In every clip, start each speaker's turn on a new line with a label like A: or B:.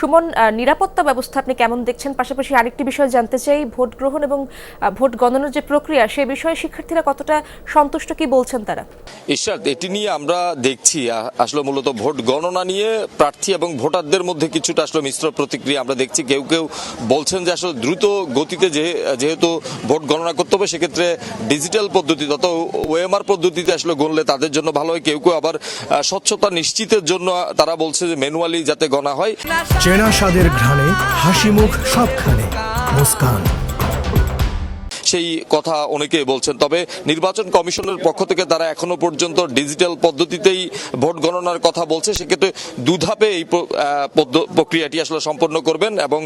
A: সুমন নিরাপত্তা ব্যবস্থা আপনি কেমন দেখছেন? পাশাপাশি আরেকটি বিষয় জানতে চাই ভোট গ্রহণ এবং ভোট গণনার যে প্রক্রিয়া সে বিষয়ে শিক্ষার্থীরা কতটা সন্তুষ্ট কি বলছেন তারা?
B: ঈশ্বর এটি নিয়ে আমরা দেখছি আসলে মূলত ভোট গণনা নিয়ে প্রার্থী এবং ভোটারদের মধ্যে কিছুটা আসলে মিশ্র প্রতিক্রিয়া আমরা দেখছি। কেউ কেউ বলছেন যে আসলে দ্রুত গতিতে যে- যেহেতু ভোট গণনা করতে হবে সেক্ষেত্রে ডিজিটাল পদ্ধতি তত ওএমআর পদ্ধতিতে আসলে গণলে তাদের জন্য ভালো হয়। কেউ কেউ আবার স্বচ্ছতা নিশ্চিতের জন্য তারা বলছে যে ম্যানুয়ালি যাতে গণা হয়।
C: চেনা স্বাদের ঘ্রাণে হাসি মুখ সবখানে। মুস্কান।
B: সেই কথা অনেকে বলছেন। তবে নির্বাচন কমিশনের পক্ষ থেকে তারা এখনও পর্যন্ত ডিজিটাল পদ্ধতিতেই ভোট গণনার কথা বলছে। সেক্ষেত্রে দুধাপে এই প্র- প্রক্রিয়াটি আসলে সম্পন্ন করবেন এবং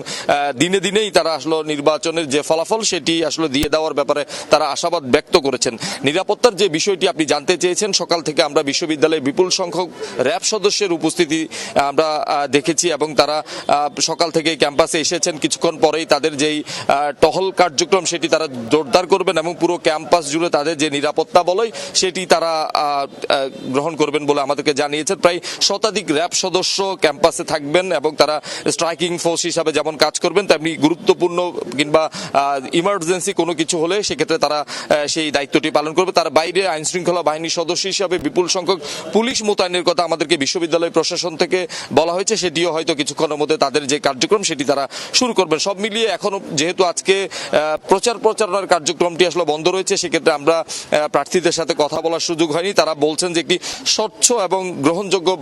B: দিনে দিনেই তারা আসলে নির্বাচনের যে ফলাফল সেটি আসলে দিয়ে দেওয়ার ব্যাপারে তারা আশাবাদ ব্যক্ত করেছেন। নিরাপত্তার যে বিষয়টি আপনি জানতে চেয়েছেন, সকাল থেকে আমরা বিশ্ববিদ্যালয়ে বিপুল সংখ্যক র্যাব সদস্যের উপস্থিতি আমরা দেখেছি এবং তারা সকাল থেকে ক্যাম্পাসে এসেছেন। কিছুক্ষণ পরেই তাদের যেই টহল কার্যক্রম সেটি তারা জোরদার করবেন এবং পুরো ক্যাম্পাস জুড়ে তাদের যে নিরাপত্তা বলয়, সেটি তারা গ্রহণ করবেন বলে আমাদেরকে জানিয়েছেন। প্রায় শতাধিক র্যাব সদস্য ক্যাম্পাসে থাকবেন এবং তারা স্ট্রাইকিং ফোর্স হিসাবে যেমন কাজ করবেন, তেমনি গুরুত্বপূর্ণ কিংবা ইমার্জেন্সি কোনো কিছু হলে সেক্ষেত্রে তারা সেই দায়িত্বটি পালন করবে। তার বাইরে আইন শৃঙ্খলা বাহিনীর সদস্য হিসাবে বিপুল সংখ্যক পুলিশ মোতায়েনের কথা আমাদেরকে বিশ্ববিদ্যালয় প্রশাসন থেকে বলা হয়েছে। সেটিও হয়তো কিছুক্ষণের মধ্যে তাদের যে কার্যক্রম, সেটি তারা শুরু করবেন। সব মিলিয়ে এখনও যেহেতু আজকে প্রচার প্রচার প্রচারণার কার্যক্রমটি আসলে বন্ধ রয়েছে, সেক্ষেত্রে আমরা প্রার্থীদের সাথে কথা বলার সুযোগ হয়নি। তারা বলছেন যে একটি স্বচ্ছ এবং গ্রহণযোগ্য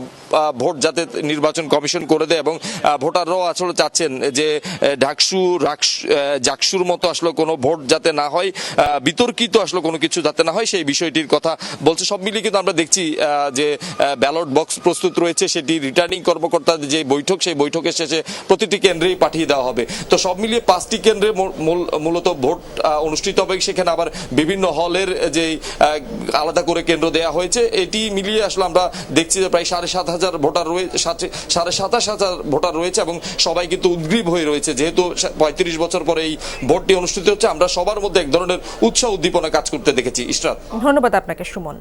B: ভোট যাতে নির্বাচন কমিশন করে দেয় এবং ভোটাররাও আসলে চাচ্ছেন যে ঢাকসু, রাকসু- জাকসুর মতো আসলে কোনো ভোট যাতে না হয় বিতর্কিত আসলে কোনো কিছু যাতে না হয়, সেই বিষয়টির কথা বলছে। সব মিলিয়ে কিন্তু আমরা দেখছি যে ব্যালট বক্স প্রস্তুত রয়েছে, সেটি রিটার্নিং কর্মকর্তাদের যে বৈঠক, সেই বৈঠকের শেষে প্রতিটি কেন্দ্রেই পাঠিয়ে দেওয়া হবে। তো সব মিলিয়ে পাঁচটি কেন্দ্রে মূল- মূল- মূলত ভোট অনুষ্ঠিত হবে, সেখানে আবার বিভিন্ন হলের যে আলাদা করে কেন্দ্র দেয়া হয়েছে, এটি মিলিয়ে আসলে আমরা দেখছি যে প্রায় সাড়ে সাত হাজার ভোটার রয়েছে সাড়ে সাতাশ হাজার ভোটার রয়েছে এবং সবাই কিন্তু উদ্গ্রীব হয়ে রয়েছে। যেহেতু পঁয়ত্রিশ বছর পরে এই ভোটটি অনুষ্ঠিত হচ্ছে, আমরা সবার মধ্যে এক ধরনের উৎসাহ উদ্দীপনা কাজ করতে দেখেছি। ইশরাত।
A: ধন্যবাদ আপনাকে, সুমন।